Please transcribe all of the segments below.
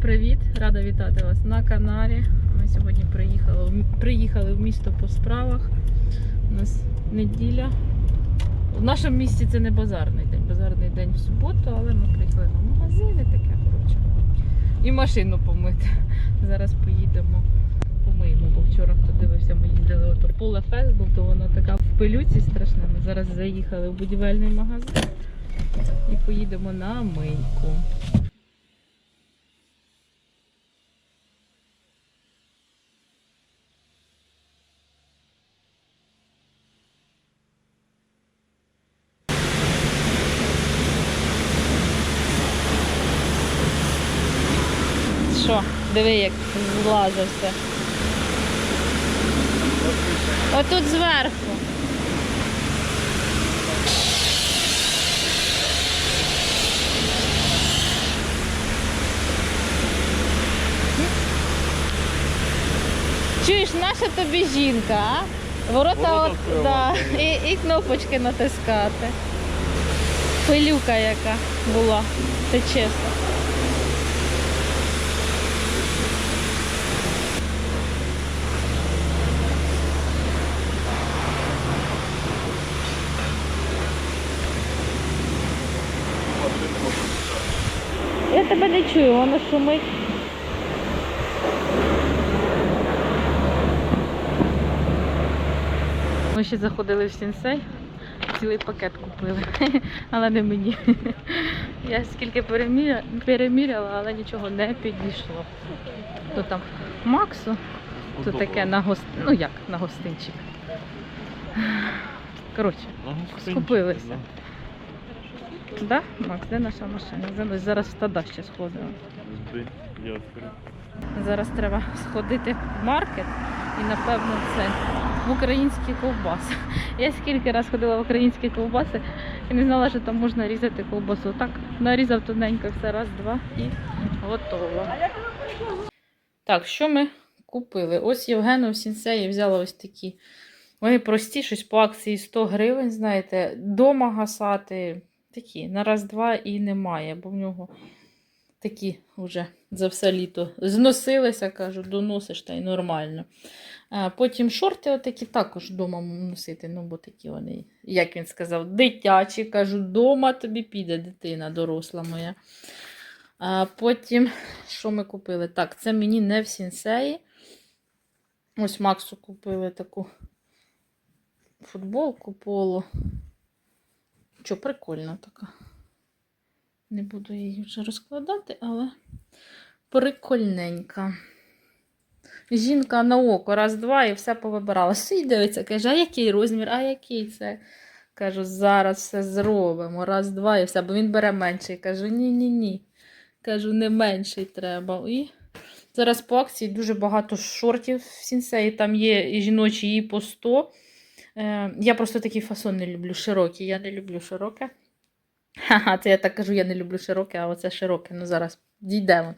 Привіт! Рада вітати вас на каналі. Ми сьогодні приїхали, приїхали в місто по справах. У нас неділя. В нашому місті це не базарний день, базарний день в суботу, але ми приїхали на магазини таке, коротше. І машину помити. Зараз поїдемо, помиємо, бо вчора хто дивився, ми їздили ото поле фест, був, то воно така в пилюці страшна. Ми зараз заїхали в будівельний магазин і поїдемо на мийку. Що, диви, як злазив все. Отут зверху. Чуєш, наша тобі жінка, а? Ворота, Ворота от, да, і, і кнопочки натискати. Пилюка яка була, це чесно. Я тебе не чую, воно шумить. Ми ще заходили в сінсей, цілий пакет купили, але не мені. Я скільки переміряла, але нічого не підійшло. То там Максу, то таке на гост... ну як на гостинчик. Коротше, скупилися. Да? Макс, де наша машина? Зараз- Зараз в стада ще сходимо. Зараз треба сходити в маркет і напевно це в українські ковбаси. Я скільки раз ходила в українські ковбаси і не знала, що там можна різати ковбасу. Так, нарізав тоненько все раз, два і готово. Так, що ми купили? Ось Євгену в Сінсеї взяла ось такі. Вони прості, щось по акції 100 гривень, знаєте, дома гасати. Такі, на раз-два і немає, бо в нього такі вже за все літо зносилися, кажу, доносиш та й нормально. А потім шорти отакі також вдома носити, ну бо такі вони, як він сказав, дитячі, кажу, дома тобі піде дитина, доросла моя. А потім, що ми купили? Так, це мені не в сінсеї. Ось Максу купили таку футболку поло. Що, прикольна така. Не буду її вже розкладати, але прикольненька. Жінка на око, раз-два і все повибирала. Сидить дивиться, каже, а який розмір, а який це? Кажу, зараз все зробимо. Раз-два і все, бо він бере менший. Кажу, ні-ні-ні. Кажу, не менший треба. І зараз по акції дуже багато шортів в сінсеї. Там є і жіночі, і по 100. Е, я просто такий фасон не люблю широкий. Я не люблю широке. Ха-ха, це я так кажу, я не люблю широке, а оце широке. Ну зараз дійдемо.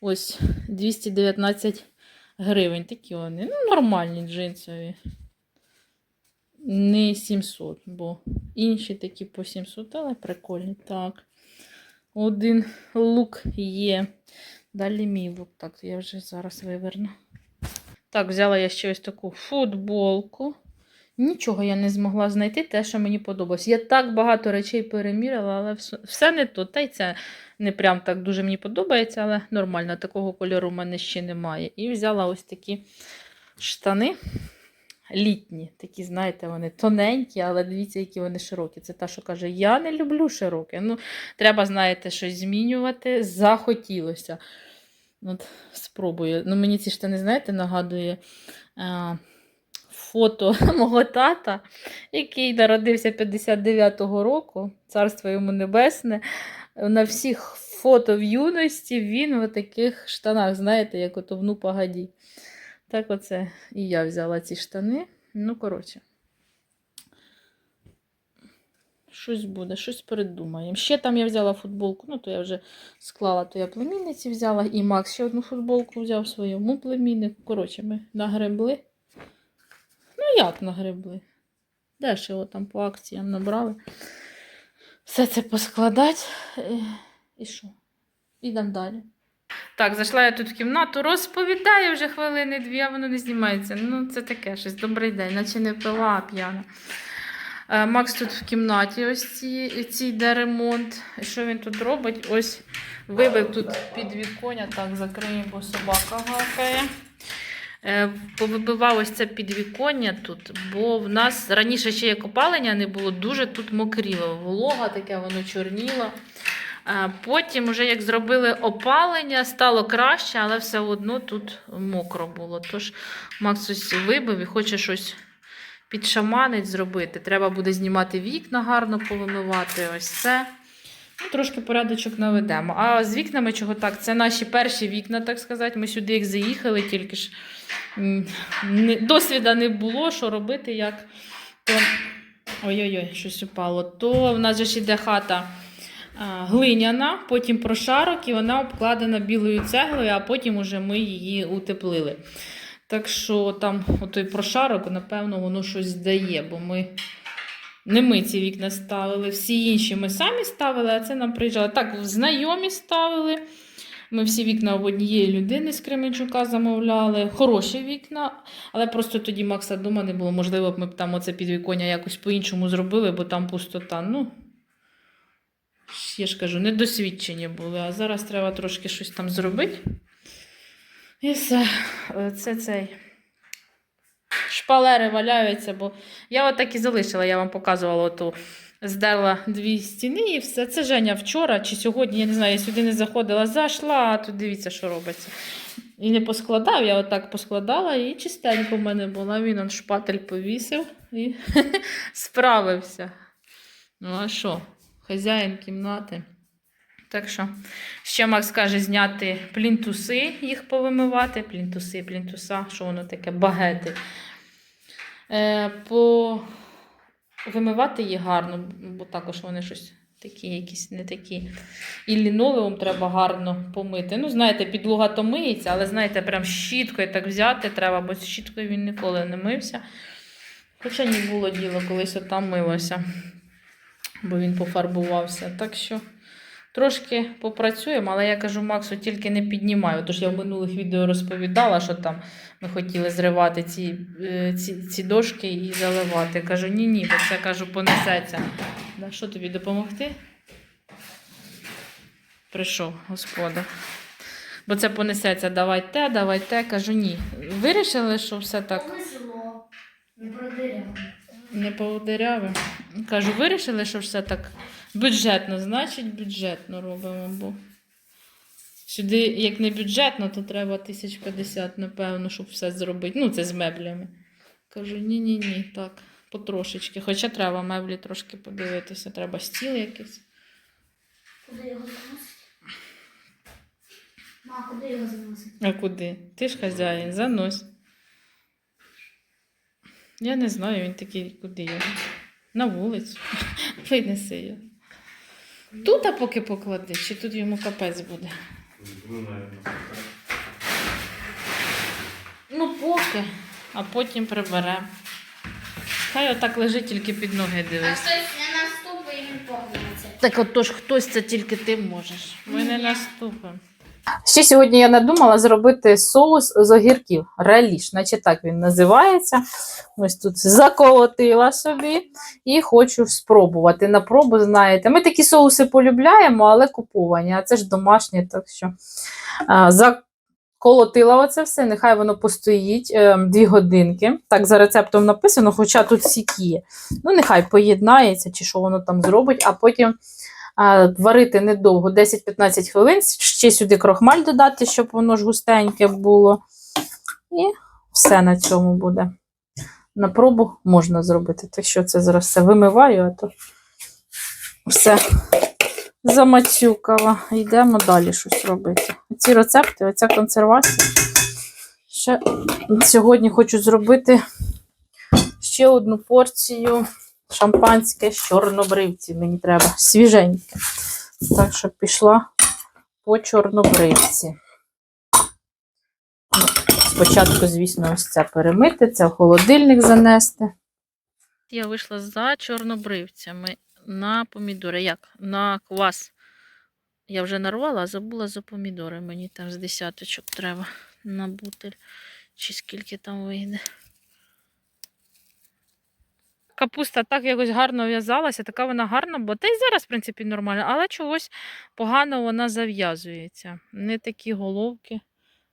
Ось 219 гривень. Такі вони. Ну, нормальні джинсові. Не 700, бо інші такі по 700, але прикольні. Так. Один лук є. Далі мій лук. Так, я вже зараз виверну. Так, взяла я ще ось таку футболку. Нічого я не змогла знайти те, що мені подобалось. Я так багато речей переміряла, але все, не то. Та й це не прям так дуже мені подобається, але нормально, такого кольору в мене ще немає. І взяла ось такі штани літні. Такі, знаєте, вони тоненькі, але дивіться, які вони широкі. Це та, що каже, я не люблю широке. Ну, треба, знаєте, щось змінювати. Захотілося. От, спробую. Ну, мені ці штани, знаєте, нагадує. Фото мого тата, який народився 59-го року, царство йому небесне. На всіх фото в юності він в таких штанах, знаєте, як ото вну погоді. Так оце і я взяла ці штани. Ну, коротше. Щось буде, щось придумаємо. Ще там я взяла футболку, ну то я вже склала, то я племінниці взяла. І Макс ще одну футболку взяв своєму племіннику. Коротше, ми нагребли. Ну, як нагребли? Дешево там по акціям набрали. Все це поскладати. Е, І що? Ідемо далі. Так, зайшла я тут в кімнату, розповідаю вже хвилини дві, а воно не знімається. Ну, це таке щось. Добрий день, наче не пила, а п'яна. Е, Макс тут в кімнаті ось ці, ці йде ремонт. Що він тут робить? Ось вибив тут під віконя, так, закриємо, бо собака гавкає. Е, Повибивав ось це підвіконня тут, бо в нас раніше ще як опалення не було, дуже тут мокріло. Волога таке, воно чорніло. Е, Потім, вже як зробили опалення, стало краще, але все одно тут мокро було. Тож Макс ось вибив і хоче щось підшаманить зробити. Треба буде знімати вікна, гарно повимивати. Ось це. Трошки порядочок наведемо. А з вікнами чого так? Це наші перші вікна, так сказати. Ми сюди як заїхали, тільки ж досвіда не було, що робити, як. То... Ой-ой-ой, щось упало. То в нас же ж іде хата глиняна, потім прошарок, і вона обкладена білою цеглою, а потім уже ми її утеплили. Так що там отой прошарок, напевно, воно щось дає, бо ми не ми ці вікна ставили, всі інші ми самі ставили, а це нам приїжджали. Так, знайомі ставили. Ми всі вікна в однієї людини з Кременчука замовляли. Хороші вікна, але просто тоді Макса вдома не було. Можливо, ми б там оце підвіконня якось по-іншому зробили, бо там пустота. Ну, я ж кажу, недосвідчені були, а зараз треба трошки щось там зробити. І все. Це цей. Шпалери валяються, бо я отак і залишила, я вам показувала оту. Здерла дві стіни і все. Це Женя вчора чи сьогодні, я не знаю, я сюди не заходила, зайшла, а тут дивіться, що робиться. І не поскладав, я отак поскладала і чистенько в мене була. Він он шпатель повісив і справився. Ну, а що? Хазяїн кімнати. Так що, ще Макс каже, зняти плінтуси, їх повимивати. Плінтуси, плінтуса, що воно таке, багети. Е, по... Вимивати їх гарно, бо також вони щось такі, якісь не такі. І лінолеум треба гарно помити. Ну, знаєте, підлога то миється, але знаєте, прям щіткою так взяти треба, бо щіткою він ніколи не мився. Хоча не було діла, колись отам милося, бо він пофарбувався. Так що трошки попрацюємо, але я кажу Максу, тільки не піднімаю. Тож я в минулих відео розповідала, що там ми хотіли зривати ці, е, ці, ці дошки і заливати. Кажу, ні-ні, бо це кажу, понесеться. Да, що тобі допомогти? Прийшов господар. Бо це понесеться, давай те, давай те. Кажу, ні. Вирішили, що все так. Не продиряв. не повдиряве. Кажу, вирішили, що все так бюджетно, значить бюджетно робимо, бо сюди, як не бюджетно, то треба 1050, напевно, щоб все зробити. Ну, це з меблями. Кажу, ні-ні-ні, так, потрошечки. Хоча треба меблі трошки подивитися, треба стіл якийсь. Куди його заносить? Ма, куди його заносить? А куди? Ти ж хазяїн, занось. Я не знаю, він такий, куди його? На вулицю. Винеси його. Тут, а поки поклади, чи тут йому капець буде? Ну. Поки, а потім приберемо. Хай отак лежить, тільки під ноги А хтось не наступить і він погнеться. Так отож, хтось це тільки ти можеш. Ми не наступимо. Ще сьогодні я надумала зробити соус з огірків. Реліш, наче так він називається. Ось тут заколотила собі і хочу спробувати. На пробу, знаєте. Ми такі соуси полюбляємо, але куповані, а це ж домашні, так що а, заколотила оце все. Нехай воно постоїть е, дві годинки. Так, за рецептом написано, хоча тут сік. Ну, нехай поєднається, чи що воно там зробить, а потім варити недовго, 10-15 хвилин, ще сюди крохмаль додати, щоб воно ж густеньке було. І все на цьому буде. На пробу можна зробити. Так що це зараз все вимиваю, а то все замацюкала. Йдемо далі щось робити. Ці рецепти, оця консервація. Ще сьогодні хочу зробити ще одну порцію шампанське з чорнобривців. Мені треба свіженьке. Так що пішла по чорнобривці. Спочатку, звісно, ось це перемити, це в холодильник занести. Я вийшла за чорнобривцями на помідори. Як? На квас Я вже нарвала, а забула за помідори. Мені там з десяточок треба на бутель. Чи скільки там вийде. Капуста так якось гарно в'язалася, така вона гарна, бо та й зараз, в принципі, нормально, але чогось погано вона зав'язується. Не такі головки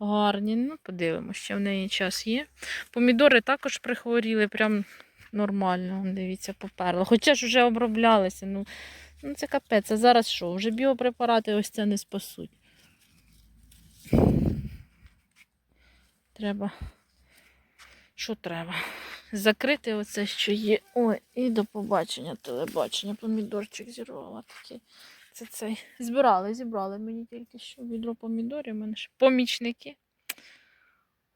гарні. Ну, подивимося, ще в неї час є. Помідори також прихворіли, прям нормально. Дивіться, поперло. Хоча ж вже оброблялися. Ну, ну це капець. А зараз що? Вже біопрепарати ось це не спасуть. Треба. Що треба? Закрити оце, що є. Ой, і до побачення, телебачення. Помідорчик зірвала такий. Це цей. Збирали, зібрали мені тільки що відро помідорів. Мене ще помічники.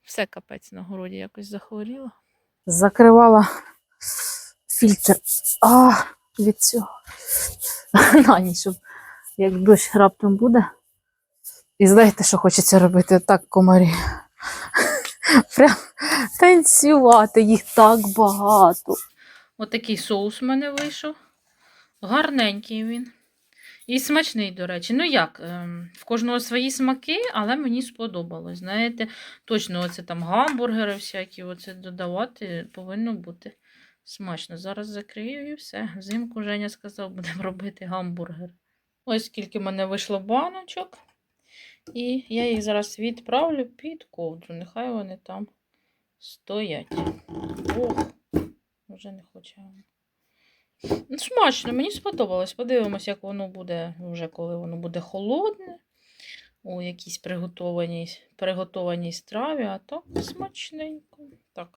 Все капець на городі якось захворіло. Закривала фільтр а, від цього. На ніч, щоб як дощ раптом буде. І знаєте, що хочеться робити? Так, комарі. Прям танцювати, їх так багато. Отакий соус у мене вийшов. Гарненький він. І смачний, до речі. Ну як, ем, в кожного свої смаки, але мені сподобалось. Знаєте, точно оце там гамбургери всякі, оце додавати повинно бути смачно. Зараз закрию і все. Взимку Женя сказав, будемо робити гамбургер. Ось скільки в мене вийшло баночок. І я їх зараз відправлю під ковдру. Нехай вони там стоять. Ох, вже не хоче. Ну, Смачно, мені сподобалось. Подивимось, як воно буде вже коли воно буде холодне. У якійсь приготованій, приготованій страві, а то смачненько.